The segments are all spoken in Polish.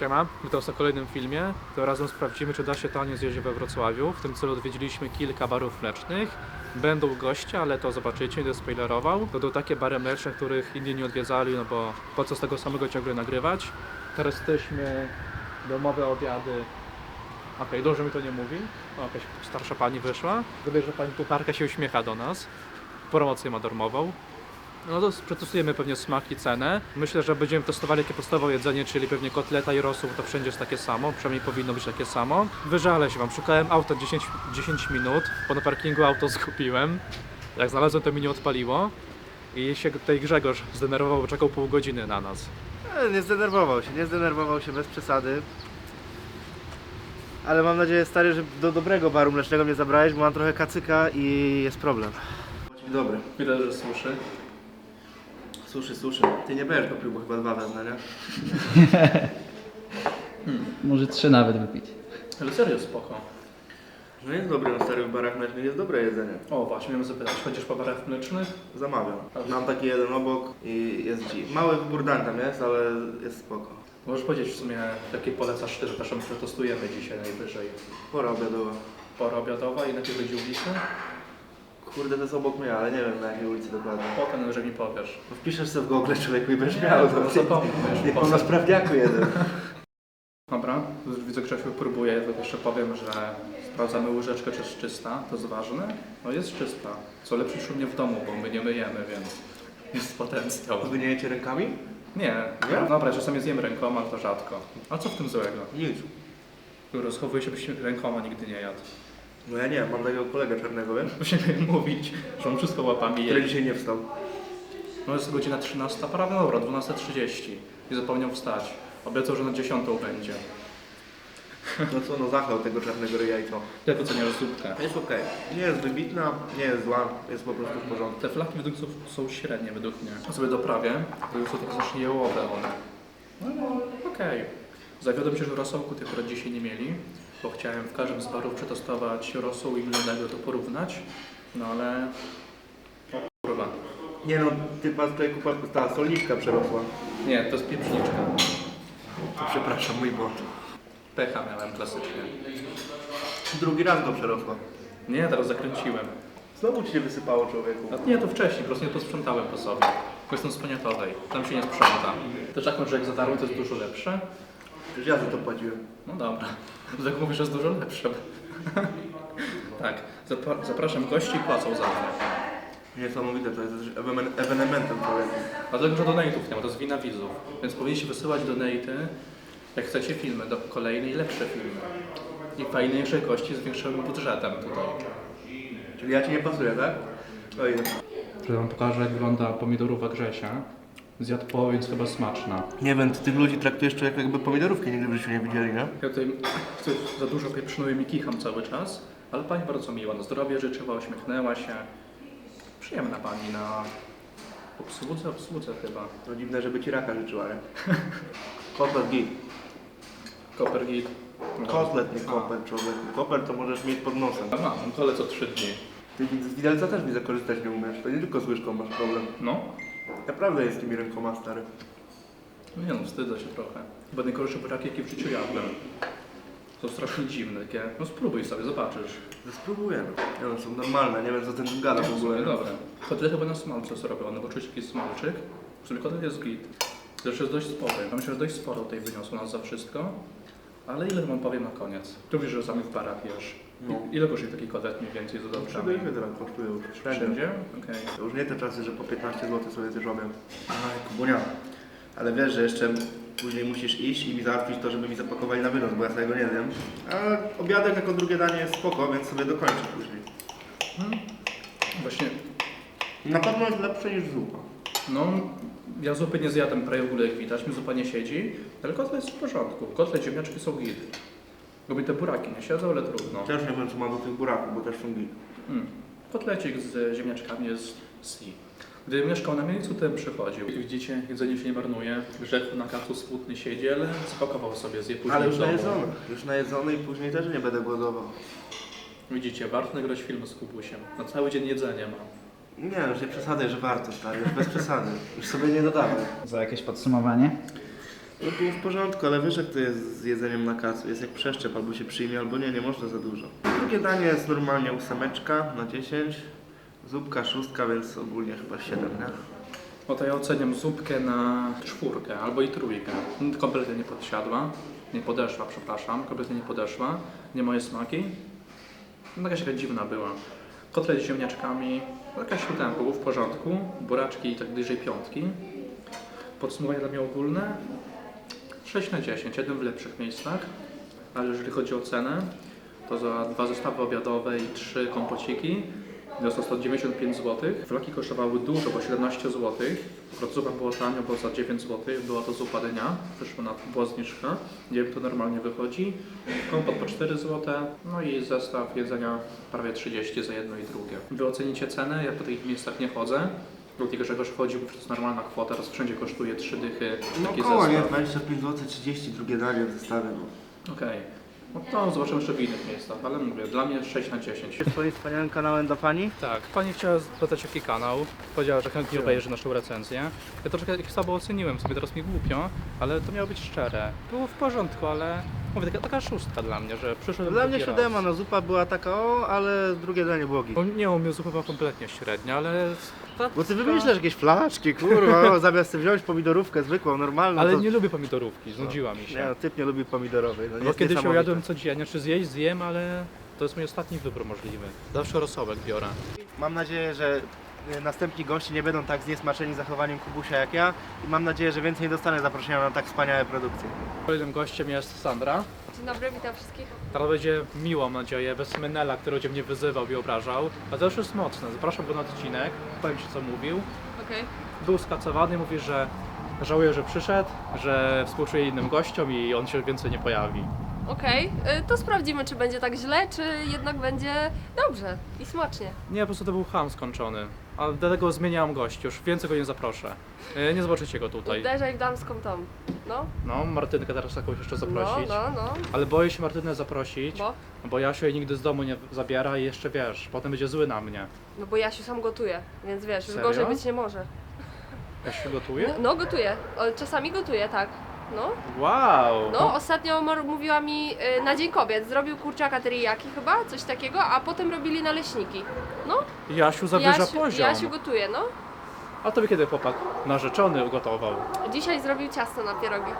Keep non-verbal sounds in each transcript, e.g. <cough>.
Siema, witam w kolejnym filmie. To razem sprawdzimy, czy da się tanie zjeść we Wrocławiu. W tym celu odwiedziliśmy kilka barów mlecznych. Będą goście, ale to zobaczycie, nie spoilerował. To będą takie bary mleczne, których inni nie odwiedzali, no bo po co z tego samego ciągle nagrywać. Teraz jesteśmy domowe obiady. Okej, dobrze mi to nie mówi. O, jakaś starsza pani wyszła. Wydaje, że pani kucharka się uśmiecha do nas. Promocję ma darmową. No to przetestujemy pewnie smak i cenę. Myślę, że będziemy testowali jakie podstawowe jedzenie, czyli pewnie kotleta i rosół, to wszędzie jest takie samo, przynajmniej powinno być takie samo. Wyżalę się wam, szukałem auta 10, 10 minut, bo na parkingu auto <laughs> skupiłem. Jak znalazłem, to mi nie odpaliło. I się tutaj Grzegorz zdenerwował, bo czekał pół godziny na nas. E, Nie zdenerwował się, nie zdenerwował się bez przesady. Ale mam nadzieję, stary, że do dobrego baru mlecznego mnie zabrałeś, bo mam trochę kacyka i jest problem. Dzień dobry. Widać, że suszy. Suszy, suszy. Ty nie będziesz popił, bo chyba dwa wezmę, nie? Może trzy nawet wypić. Ale serio spoko. No jest dobre na starych barach mlecznych, jest dobre jedzenie. O, właśnie, miałem zapytać, chodzisz po barach mlecznych? Zamawiam. Mam taki jeden obok i jest dzi. Mały wybór dań tam jest, ale jest spoko. Możesz powiedzieć w sumie, jakie polecasz ty, że też przetestujemy dzisiaj najwyżej. Pora obiadowa. Pora obiadowa i na będzie ulicy? Kurde, to jest obok mnie, ale nie wiem na jakiej ulicy dokładnie. Potem, że mi powiesz. No Wpiszesz sobie w Google człowieku i będziesz miał. No, To zapomnij, wiesz, <laughs> Nie po co? na sprawdziaku jeden. Dobra, widzę Grzesiu próbuje, to jeszcze powiem, że sprawdzamy łyżeczkę, czy jest czysta, to jest ważne. No jest czysta, co lepsze niż u mnie w domu, bo my nie myjemy, więc jest potencjał. Wy nie jecie rękami? Nie, Nie? dobra, czasami zjem rękoma, ale to rzadko. A co w tym złego? Nic. Rozchowuję się, byś rękoma nigdy nie jadł. No ja nie, mam takiego kolegę czarnego, wiesz? Musimy mówić, że on wszystko łapami Który je. dzisiaj nie wstał. No jest godzina 13, prawie dobra, 12.30 i zapomniał wstać. Obiecał, że na 10 będzie. No co, no zachał tego czarnego ryja i co? Jak oceniasz zupkę? Jest okej. Nie jest wybitna, nie jest zła, jest po prostu w porządku. Te flaki według są, są średnie według mnie. Sobie doprawię, bo są takie strasznie jałowe one. No ale okej. Zawiodłem się, że rosołku tych akurat dzisiaj nie mieli, bo chciałem w każdym z barów przetestować rosół i innego to porównać. No ale... O kurwa. Nie no, ty pan tutaj kupa, ta solniczka przerosła. Nie, to jest pieprzniczka. To przepraszam, mój błąd. Pecha miałem klasycznie. Drugi raz go przerosła. Nie, teraz zakręciłem. Znowu ci się wysypało człowieku. A nie, to wcześniej, po prostu nie posprzątałem po sobie. Bo jestem z poniatowej, tam się nie sprząta. Też tak, że jak zadarłem, to jest dużo lepsze. Przecież ja za to płaciłem. No dobra, <laughs> tak mówisz, że jest dużo lepsze. <laughs> tak, zapra- zapraszam gości i płacą za mnie. Niesamowite, to jest ewenem- ewenementem człowieku. Dlatego, że donate'ów nie ma, to jest wina widzów. Więc powinniście wysyłać donate'y, jak chcecie filmy, do kolejne i lepsze filmy. I fajniejszej jakości z większym budżetem tutaj. Czyli ja ci nie pasuję, tak? Oj, Że wam pokażę, jak wygląda pomidorowa Grzesia. Zjadł połowę, więc chyba smaczna. nie wiem, ty tych ludzi traktujesz to jak jakby pomidorówki nigdy w życiu nie widzieli, nie? Ja tutaj <clears throat> chcę za dużo pieprznuje i kicham cały czas, ale pani bardzo miła, na zdrowie życzyła, uśmiechnęła się. Przyjemna pani na obsłudze, obsłudze chyba. To dziwne, żeby ci raka życzyła, nie? <laughs> Kotlet git. Koper git. Kotlet, nie koper, człowiek. Koper to możesz mieć pod nosem. A mam, kole co trzy dni. Ty z widelca też widzę korzystać nie umiesz. To nie tylko z łyżką masz problem. No, Naprawdę jest tymi rękoma stary. no nie no, wstydzę się trochę. Chyba najgorsze buraki, jakie w życiu jadłem. Są strasznie dziwne, takie, no spróbuj sobie, zobaczysz. No spróbuję no. Nie no, są normalne, nie wiem co ten tu gada w ogóle. Dobre. Kotlety chyba na smalcu jest robione, bo czuć taki smalczyk. W sumie kotlet jest git. Zresztą jest dość spory. Ja myślę, że dość sporo tutaj wyniosło nas za wszystko. Ale ile wam powiem na koniec? Tu wiesz, że sami w barach jesz. No. Ile kosztuje taki kotlet mniej więcej z dodawkami? Przybyliśmy teraz, kosztuje już. Wszędzie? Okej. To już nie te czasy, że po 15 zł sobie zjesz obiad. Aj, Kubunia. Ale wiesz, że jeszcze później musisz iść i mi załatwić to, żeby mi zapakowali na wynos, bo ja tego nie wiem. A obiadek jako drugie danie jest spoko, więc sobie dokończę później. Właśnie, Na pewno jest lepsze niż zupa. no, ja zupy nie zjadam prawie w ogóle jak widać, mi zupa nie siedzi, ale kotlet jest w porządku. Kotlet, ziemniaczki są git. Lubię te buraki, nie siedzą, ale trudno. Też nie wiem, co ma do tych buraków, bo też są git. Mm. Kotlecik z ziemniaczkami jest si. Gdy mieszkał na miejscu, to bym przychodził. Jak widzicie, jedzenie się nie marnuje. Grzechu na kacu smutny siedzi, ale zapakował sobie, zje później Ale już w domu. najedzony. Już najedzony i później też nie będę głodował. Widzicie, warto nagrać film z Kubusiem. Na cały dzień jedzenia ma. Nie, już nie przesadzaj, że warto, stary. Już bez przesady. Już sobie nie dodawaj. Za jakieś podsumowanie? No było w porządku, ale wiesz jak to jest z jedzeniem na kacu. Jest jak przeszczep, albo się przyjmie, albo nie, nie można za dużo. Drugie danie jest normalnie ósemeczka na 10. Zupka szóstka, więc ogólnie chyba 7, nie? No to ja oceniam zupkę na czwórkę albo i trójkę. No, Kompletnie nie podsiadła. Nie podeszła, przepraszam. Kompletnie nie podeszła. Nie moje smaki. No, jakaś taka dziwna była. Kotlet z ziemniaczkami. no, Jakaś był w porządku. Buraczki tak bliżej piątki. Podsumowanie dla mnie ogólne. 6 na 10, jeden w lepszych miejscach. Ale jeżeli chodzi o cenę, to za dwa zestawy obiadowe i trzy kompociki Wyniosło 195 zł. Flaki kosztowały dużo, bo 17 zł. Akurat zupa była tanio, bo za 9 zł była to zupa dnia. Wyszła na była zniżka. Nie wiem, to normalnie wychodzi. Kompot po 4 zł. No i zestaw jedzenia prawie 30 za jedno i drugie. Wy ocenicie cenę, ja po tych miejscach nie chodzę. Lub Grzegorz chodził, bo to jest normalna kwota, teraz wszędzie kosztuje 3 dychy taki No koło, nie? zestaw. 25 zł, 30, drugie danie w zestawie, no. Okej. No to zobaczymy jeszcze w innych miejscach, ale mówię, dla mnie 6 na 10. Jest twoim wspaniałym kanałem dla pani? Tak, pani chciała zapytać jaki kanał. Powiedziała, że chętnie obejrzy naszą recenzję. Ja troszkę jak słabo oceniłem, sobie teraz mi głupio, ale to miało być szczere. Było w porządku, ale mówię, taka, taka szóstka dla mnie, że przyszedłem Dla mnie drugi siódema, no zupa była taka o, ale drugie danie było git. Bo Nie, u mnie zupa była kompletnie średnia, ale... ta- Bo ty wymyślasz jakieś flaczki, kurwa, o, <laughs> zamiast sobie wziąć pomidorówkę zwykłą, normalną. Ale to... nie lubię pomidorówki, znudziła mi Nie, się. no, typ nie lubi pomidorowej, no Bo jest kiedyś ją niesamowite. jadłem codziennie, czy zjeść, zjem, ale to jest mój ostatni wybór możliwy. Zawsze rosołek biorę. Mam nadzieję, że y, następni goście nie będą tak zniesmaczeni zachowaniem Kubusia jak ja i mam nadzieję, że więcej nie dostanę zaproszenia na tak wspaniałe produkcje. Kolejnym gościem jest Sandra. Dzień dobry, witam wszystkich. Teraz będzie miło, mam nadzieję, bez Menela, który będzie mnie wyzywał i obrażał. A to już jest mocne. Zapraszam go na odcinek, powiem Ci co mówił. Okej. Był skacowany, mówi, że żałuje, że przyszedł, że współczuje innym gościom i on się więcej nie pojawi. Okej, y, to sprawdzimy, czy będzie tak źle, czy jednak będzie dobrze i smacznie. Nie, po prostu to był ham skończony. A dlatego zmieniałam gości, już więcej go nie zaproszę. E, Nie zobaczycie go tutaj. Uderzaj w damską tą. No, No, Martynkę teraz jakąś jeszcze no, zaprosić. no, no. Ale boję się Martynę zaprosić, Bo? bo Jasiu jej nigdy z domu nie zabiera i jeszcze wiesz, potem będzie zły na mnie. No bo Jasiu sam gotuje, więc wiesz, już Serio? gorzej być nie może. Jasiu gotuje? No, gotuje. O, czasami gotuje, tak. No, Wow! no ostatnio Mar- mówiła mi y, na Dzień Kobiet, zrobił kurczaka teriyaki chyba, coś takiego, a potem robili naleśniki. No, Jasiu zawyża poziom. Jasiu gotuje, no. A tobie kiedy chłopak narzeczony ugotował? Dzisiaj zrobił ciasto na pierogi.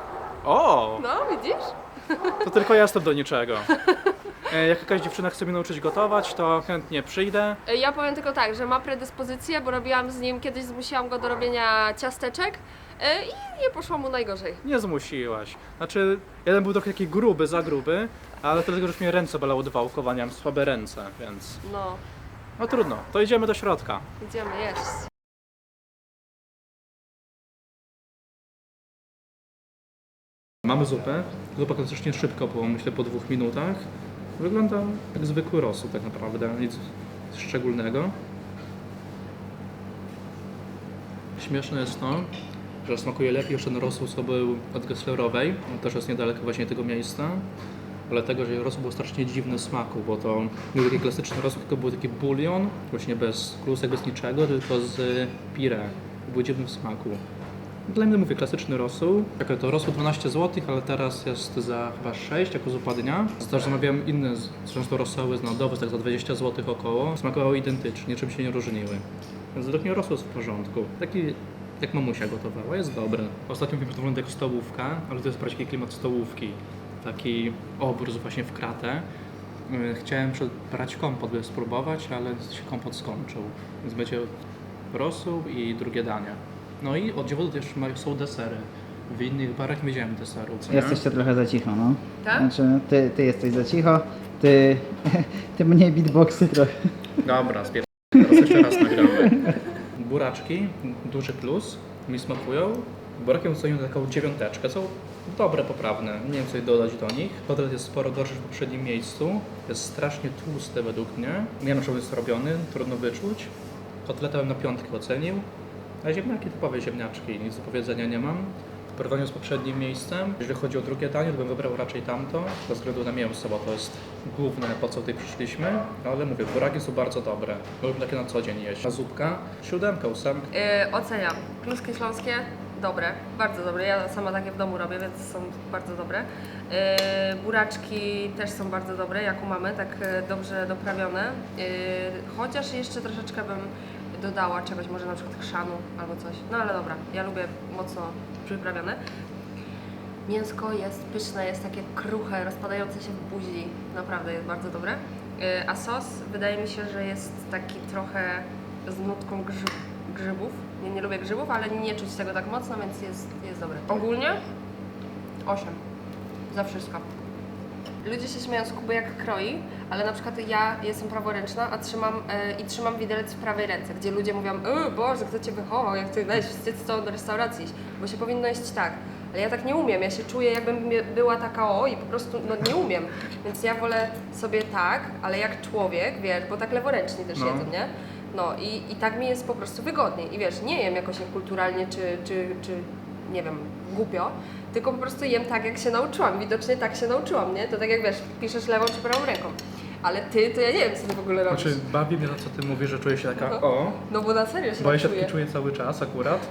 O! No, widzisz? To tylko ja jestem do niczego. <laughs> E, Jak jakaś dziewczyna chce mnie nauczyć gotować, to chętnie przyjdę. Y, Ja powiem tylko tak, że ma predyspozycję, bo robiłam z nim, kiedyś zmusiłam go do robienia ciasteczek y, i nie poszło mu najgorzej. Nie zmusiłaś. Znaczy, jeden był trochę taki gruby, za gruby, ale dlatego, że już mnie ręce bolały od wałkowania, mam słabe ręce, więc... No, No trudno, to idziemy do środka. idziemy jeść. Mamy zupę. Zupa klasycznie szybko, bo myślę po dwóch minutach. Wygląda jak zwykły rosół tak naprawdę, nic szczególnego. Śmieszne jest to, że smakuje lepiej jeszcze ten rosół, co był od Gesslerowej. On też jest niedaleko właśnie tego miejsca. Ale tego, że rosół był strasznie dziwny smaku, bo to nie był taki klasyczny rosół, tylko był taki bulion, właśnie bez klusek, bez niczego, tylko z pire. Był dziwny w smaku. Dla mnie mówię klasyczny rosół. Jak to rosół 12 zł, ale teraz jest za chyba 6 jako zupa dnia. Też zamawiałem inne, zresztą rosoły z nadowy, tak za 20 zł około. Smakowały identycznie, czym się nie różniły. Więc według mnie rosół jest w porządku. Taki jak mamusia gotowała, jest dobry. Ostatnio to wygląda jako stołówka, ale to jest bardziej klimat stołówki. Taki obróz właśnie w kratę. Yy, Chciałem brać kompot, by spróbować, ale się kompot skończył. Więc będzie rosół i drugie danie. No i od dziewodu też ma- są desery. W innych barach nie wiedziałem deseru. co nie? Jesteście trochę za cicho, no. Tak? Znaczy, ty, ty jesteś za cicho, ty, <laughs> ty mniej beatboxy trochę. Dobra, spier... Teraz jeszcze raz nagramy. Buraczki, duży plus, mi smakują. Burakiem oceniam taką dziewiąteczkę, są dobre, poprawne. Nie wiem co dodać do nich. Kotlet jest sporo gorszy w poprzednim miejscu. Jest strasznie tłusty według mnie. Nie wiem, czemu jest robiony, trudno wyczuć. Kotleta bym na piątkę ocenił. A ziemniaki typowe ziemniaczki, nic do powiedzenia nie mam. W porównaniu z poprzednim miejscem, jeżeli chodzi o drugie danie, to bym wybrał raczej tamto, ze względu na mięso, bo to jest główne, po co tutaj przyszliśmy. Ale mówię, buraki są bardzo dobre. Lubię takie na co dzień jeść. A zupka? Siódemka, ósemka. Yy, oceniam. Kluski śląskie, dobre, bardzo dobre. Ja sama takie w domu robię, więc są bardzo dobre. Yy, buraczki też są bardzo dobre, jak u mamy, tak e, dobrze doprawione. Yy, chociaż jeszcze troszeczkę bym dodała czegoś, może na przykład chrzanu albo coś. No ale dobra, ja lubię mocno przyprawione. Mięsko jest pyszne, jest takie kruche, rozpadające się w buzi. Naprawdę jest bardzo dobre. Yy, A sos wydaje mi się, że jest taki trochę z nutką grzyb, grzybów. Nie, nie lubię grzybów, ale nie czuć tego tak mocno, więc jest, jest dobre. Ogólnie 8. Za wszystko. Ludzie się śmieją z Kuby jak kroi, ale na przykład ja jestem praworęczna, a trzymam e, i trzymam widelec w prawej ręce, gdzie ludzie mówią, e, Boże, kto Cię wychował, jak Ty weź, wstyd z do restauracji iść, bo się powinno jeść tak. Ale ja tak nie umiem, ja się czuję jakbym była taka o i po prostu no, nie umiem. Więc ja wolę sobie tak, ale jak człowiek, wiesz, bo tak leworęczni też No. jedzą, nie? No i, i tak mi jest po prostu wygodniej. I wiesz, nie jem jakoś niekulturalnie czy, czy, czy nie wiem, głupio, tylko po prostu jem tak, jak się nauczyłam. Widocznie tak się nauczyłam, nie? To tak jak wiesz, piszesz lewą czy prawą ręką. Ale ty, to ja nie wiem, co ty w ogóle robisz. Znaczy, bawi mnie to, co ty mówisz, że czuję się taka No. o, No bo na serio się bo ja tak się tak czuję cały czas akurat.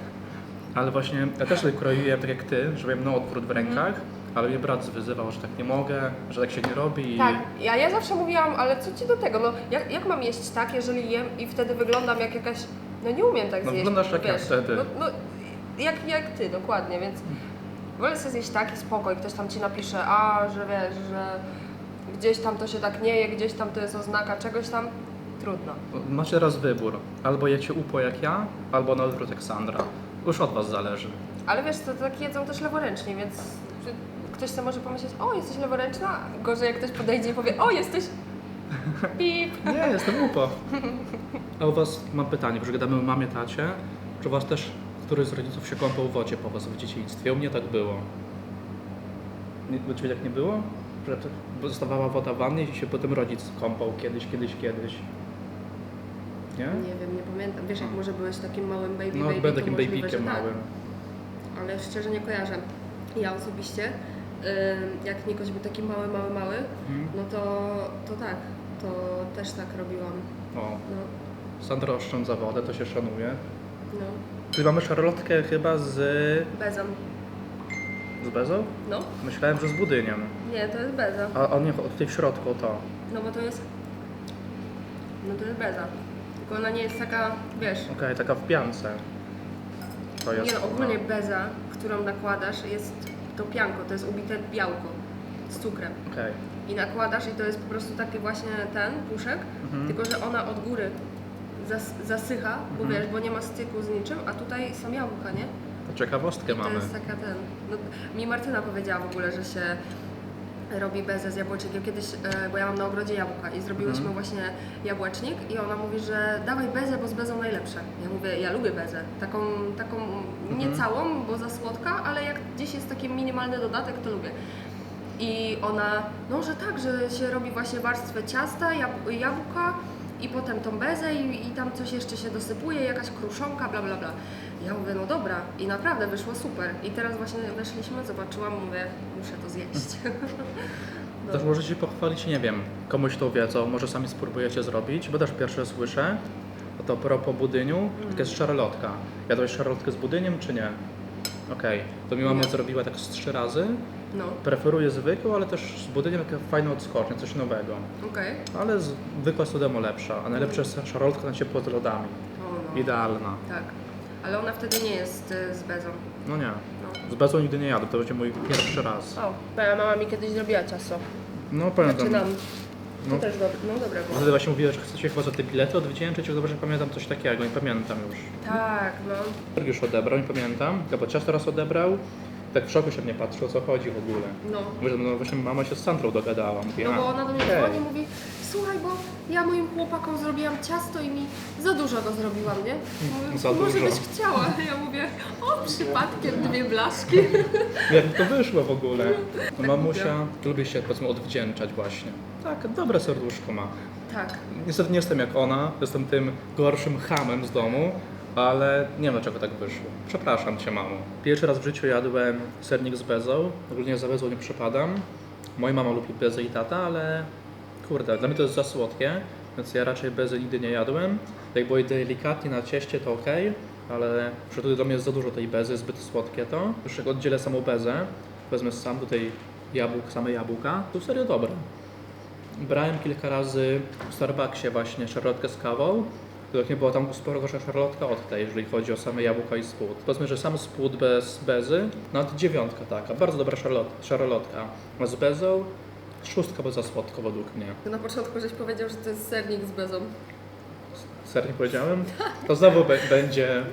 Ale właśnie, ja też sobie kroiłem tak jak ty, że miałem na odwrót w rękach, ale mnie brat wyzywał, że tak nie mogę, że tak się nie robi. Tak, ja, ja zawsze mówiłam, ale co ci do tego? No jak, jak mam jeść tak, jeżeli jem i wtedy wyglądam jak jakaś. No nie umiem tak No, zjeść. wyglądasz jak ja wtedy. No, no, jak, jak ty, dokładnie, więc wolę sobie zjeść tak i spokoj. Ktoś tam ci napisze, a że wiesz, że gdzieś tam to się tak nie je, gdzieś tam to jest oznaka czegoś tam. Trudno. Macie teraz wybór, albo jecie upo jak ja, albo na odwrót jak Sandra. Już od was zależy. Ale wiesz, to tak jedzą też leworęcznie, więc ktoś sobie może pomyśleć, o jesteś leworęczna, gorzej jak ktoś podejdzie i powie, o jesteś pip. <laughs> Nie, jestem upo. A u was mam pytanie, że gadamy o mamie, tacie. Czy u was też któryś z rodziców się kąpał w wodzie po was w dzieciństwie? U mnie tak było. U ciebie tak nie było? Że zostawała woda w wannie i się potem rodzic kąpał kiedyś, kiedyś, kiedyś. Nie? Nie wiem, nie pamiętam. Wiesz, jak może byłeś takim małym baby No, baby, byłem to takim możliwe, babykiem że tak. małym. Ale szczerze nie kojarzę. Ja osobiście, jak Nikoś był taki mały, mały, mały, Mhm. no to, to tak, to też tak robiłam. O, No, Sandra oszczędza wodę, to się szanuje. No, Tu mamy szarlotkę chyba z... bezam. z bezą? No, Myślałem, że z budyniem. nie, to jest beza. A on nie, tutaj w środku to. No bo to jest, no to jest beza. Tylko ona nie jest taka, wiesz, Okej, taka w piance. To jest nie no, ogólnie beza, którą nakładasz jest to pianko, to jest ubite białko z cukrem. Okej. i nakładasz i to jest po prostu taki właśnie ten puszek, Mhm. tylko że ona od góry zas, zasycha, bo Mhm. wiesz, bo nie ma styku z niczym, a tutaj są jabłka, nie? To ciekawostkę I to mamy. jest taka ten. No, mi Martyna powiedziała w ogóle, że się robi bezę z jabłecznikiem kiedyś, e, bo ja mam na ogrodzie jabłka i zrobiłyśmy Mhm. właśnie jabłecznik i ona mówi, że dawaj bezę, bo z bezą najlepsze. Ja mówię, ja lubię bezę, taką, taką nie Mhm. całą, bo za słodka, ale jak gdzieś jest taki minimalny dodatek, to lubię. I ona, no że tak, że się robi właśnie warstwę ciasta, jab- jabłka i potem tą bezę i, i tam coś jeszcze się dosypuje, jakaś kruszonka, bla bla bla. Ja mówię, no dobra i naprawdę wyszło super. I teraz właśnie weszliśmy, zobaczyłam, mówię, muszę to zjeść. <laughs> No. Też możecie pochwalić, nie wiem, komuś tą wiedzą, może sami spróbujecie zrobić, bo też pierwsze słyszę. To propos budyniu, Mm. jest szarlotka. Jadłeś szarlotkę z budyniem, czy nie? Okej, to mi mama Nie. zrobiła tak z trzy razy. No, Preferuję zwykłą, ale też z budyniem taka fajna odskocznia, coś nowego. okej. Ale zwykła jest wiadomo lepsza, a najlepsza jest szarlotka na ciepło z lodami. O, no. Idealna. Tak. Ale ona wtedy nie jest y, z bezą. No nie. No. Z bezą nigdy nie jadłem, to będzie mój pierwszy raz. O, moja mama mi kiedyś zrobiła ciasto. No pamiętam. Znaczy nam. To No. też dobre, no dobre było. Wtedy właśnie mówiła, że chcecie chyba za te bilety odwdzięczyć, czy dobrze pamiętam coś takiego, nie pamiętam już. Tak, no. Sergiusz odebrał, nie pamiętam, chyba ciasto raz odebrał. Tak w szoku się mnie patrzył, o co chodzi w ogóle. No. Mówię, no właśnie mama się z Sandrą dogadała. Mówię, No bo ona do mnie okej. dzwoni i mówi Słuchaj, bo ja moim chłopakom zrobiłam ciasto i mi za dużo go zrobiłam, nie? Mówię, Za Może dużo. byś chciała. <laughs> Ja mówię, o przypadkiem dwie blaszki. <laughs> Jak to wyszło w ogóle? Tak mamusia lubi się powiedzmy odwdzięczać właśnie. Tak, dobre serduszko ma. Tak. Niestety nie jestem jak ona, jestem tym gorszym hamem z domu, ale nie wiem dlaczego tak wyszło. Przepraszam cię, mamo. Pierwszy raz w życiu jadłem sernik z bezą. Ogólnie za bezą nie przepadam. Moja mama lubi bezę i tata, ale kurde, dla mnie to jest za słodkie, więc ja raczej bezy nigdy nie jadłem. Jak było delikatnie na cieście, to ok, ale tutaj dla mnie jest za dużo tej bezy, zbyt słodkie to. Już jak oddzielę samą bezę, wezmę sam tutaj jabłk, same jabłka, to serio dobre. Brałem kilka razy w Starbucksie właśnie szarlotkę z kawą, to nie była tam sporo gorsza szarlotka od tej, jeżeli chodzi o same jabłka i spód. Powiedzmy, że sam spód bez bezy, nawet dziewiątka taka, bardzo dobra szarlot, szarlotka. A z bezą szóstka, bo za słodko według mnie. Na początku żeś powiedział, że to jest sernik z bezą. Sernie powiedziałem? <laughs> To znowu będzie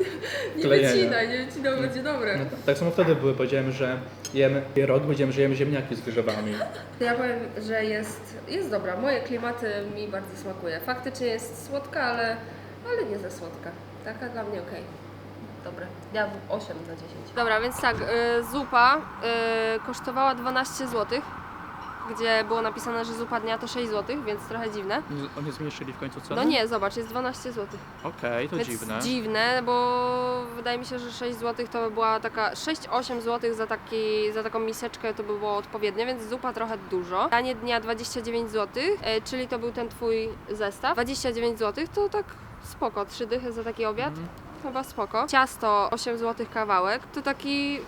Nie klejenie. wycinaj, nie wycinaj, będzie dobre. No, tak- tak samo wtedy były, powiedziałem, że jemy rok, powiedziałem, że jemy ziemniaki z grzybami. To ja powiem, że jest, jest dobra. Moje klimaty mi bardzo smakuje. Faktycznie jest słodka, ale, ale nie za słodka. Taka dla mnie okej. Dobre. Ja 8 na 10. Dobra, więc tak, y, zupa y, kosztowała 12 zł, gdzie było napisane, że zupa dnia to 6 zł, więc trochę dziwne. Oni zmniejszyli w końcu cenę? No nie, zobacz, jest 12 zł. Okej, to Więc dziwne. dziwne, bo wydaje mi się, że 6 zł to by była taka 6-8 zł za, taki, za taką miseczkę to by było odpowiednie, więc zupa trochę dużo. Danie dnia 29 zł, e, czyli to był ten twój zestaw. 29 zł to tak spoko, 3 dychy za taki obiad. Mhm. Chyba spoko. Ciasto 8 zł kawałek, to taki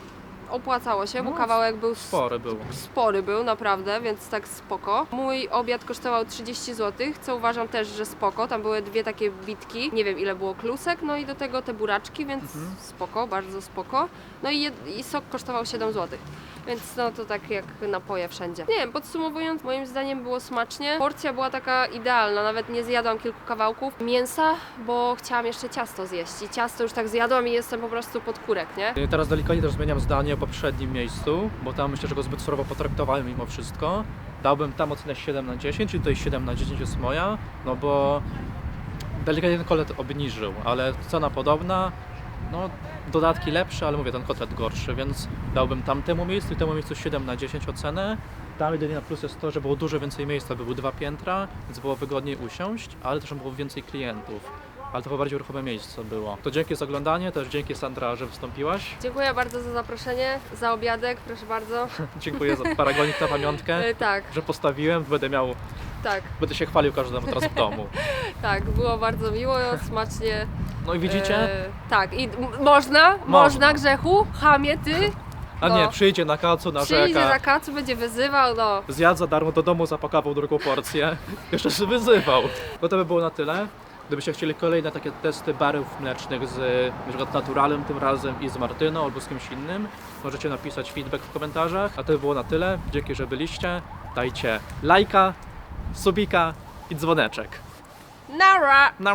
opłacało się, bo No, kawałek był Spory był. spory był naprawdę, więc tak spoko. Mój obiad kosztował 30 zł, co uważam też, że spoko. Tam były dwie takie bitki, nie wiem ile było klusek, no i do tego te buraczki, więc spoko, bardzo spoko. No i, jed- i sok kosztował 7 zł. Więc no to tak jak napoje wszędzie. Nie wiem, podsumowując, moim zdaniem było smacznie. Porcja była taka idealna, nawet nie zjadłam kilku kawałków mięsa, bo chciałam jeszcze ciasto zjeść. I ciasto już tak zjadłam i jestem po prostu pod kurek, nie? Teraz delikatnie też zmieniam zdanie o poprzednim miejscu, bo tam myślę, że go zbyt surowo potraktowałem mimo wszystko. Dałbym tam ocenę 7 na 10, i tutaj 7 na 10 jest moja, no bo delikatnie ten kotlet obniżył, ale cena podobna, no dodatki lepsze, ale mówię, ten kotlet gorszy, więc dałbym tamtemu miejscu i temu miejscu 7 na 10 ocenę. Tam jedynie na plus jest to, że było dużo więcej miejsca, by były dwa piętra, więc było wygodniej usiąść, ale też było więcej klientów. Ale to chyba bardziej ruchome miejsce było. To dzięki za oglądanie, też dzięki Sandra, że wystąpiłaś. Dziękuję bardzo za zaproszenie, za obiadek, proszę bardzo. <laughs> Dziękuję za paragonik na pamiątkę, <laughs> E, tak, że postawiłem. Będę miał, tak, będę się chwalił każdemu teraz w domu. <laughs> tak, było bardzo miło, smacznie. No i widzicie? E, tak, i m- można, można, grzechu, chamie ty, A nie, no. przyjdzie na kacu, przyjdzie na narzeka. kacu, będzie wyzywał, no. Zjadł za darmo do domu, zapakował drugą porcję. <laughs> Jeszcze się wyzywał. No to by było na tyle. Gdybyście chcieli kolejne takie testy barów mlecznych z na przykład naturalem tym razem i z Martyną albo z kimś innym, możecie napisać feedback w komentarzach. A to by było na tyle. Dzięki, że byliście. Dajcie lajka, subika i dzwoneczek. Nara! Na